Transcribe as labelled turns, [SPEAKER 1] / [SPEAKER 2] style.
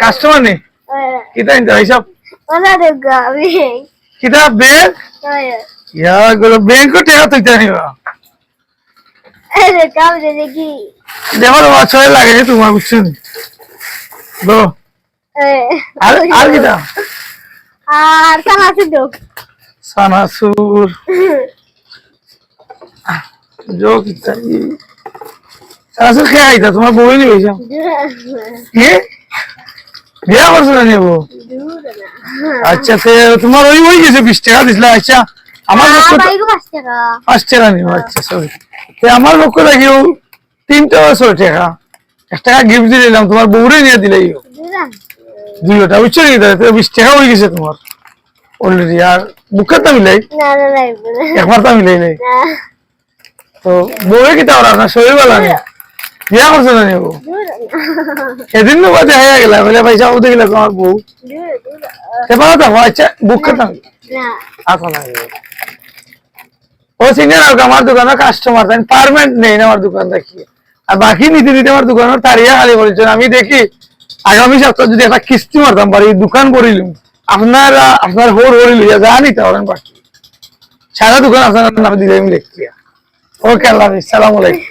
[SPEAKER 1] Customer নেই কিতা
[SPEAKER 2] দুর্গা আমি
[SPEAKER 1] কিতা ব্যাংক ইয়া গুলো ব্যাংক টাকা তুইতে নিবা
[SPEAKER 2] আরে কাম দে দেখি
[SPEAKER 1] দেখো বছর লাগে তোমার বুঝছেন তো আর আর কিতা
[SPEAKER 2] আর তো
[SPEAKER 1] সানাসুর। जो किता সানাসুর কে আইতা তোমার বই নি হইছা কে বিয়া করছো না নেবো আচ্ছা সে তোমার ওই ওই গেছে বিশ টাকা দিছিল আচ্ছা আমার পক্ষ
[SPEAKER 2] ভাই গো পাঁচ টাকা
[SPEAKER 1] পাঁচ টাকা নিব আচ্ছা সরি আমার পক্ষ লাগিও তিনটা ছয় টাকা এক টাকা গিফট দিয়ে দিলাম তোমার বউরে নিয়ে দিলে
[SPEAKER 2] দিলাম
[SPEAKER 1] দুইটা বুঝছো নাকি তাহলে তো বিশ টাকা হয়ে গেছে তোমার অলরেডি আর বুকের তো মিলাই
[SPEAKER 2] না না লাগবে না
[SPEAKER 1] একবার তো মিলাই নাই
[SPEAKER 2] না
[SPEAKER 1] তো কি শরীর ভালো বিয়া করছ না নেব তো বাদে হয়ে গেল বলে পয়সা উঠে গেলে তোমার বউ।
[SPEAKER 2] দূর
[SPEAKER 1] তো আচ্ছা বুক ও সিনিয়র আর আমার দোকানের কাস্টমার তাই পারমানেন্ট নেই না আমার দোকান দেখি। আর বাকি নিতে নিতে আমার দোকানের তারিয়া খালি বলছেন আমি দেখি আগামী সপ্তাহ যদি একটা কিস্তি মারতাম পারি দোকান করিলুম আপনারা আপনার হোর হরি লইয়া যা নিতে পারেন বাকি। সারা দোকান আপনার নামে দিলে আমি দেখছি ওকে আল্লাহ হাফিজ। সালাম আলাইকুম।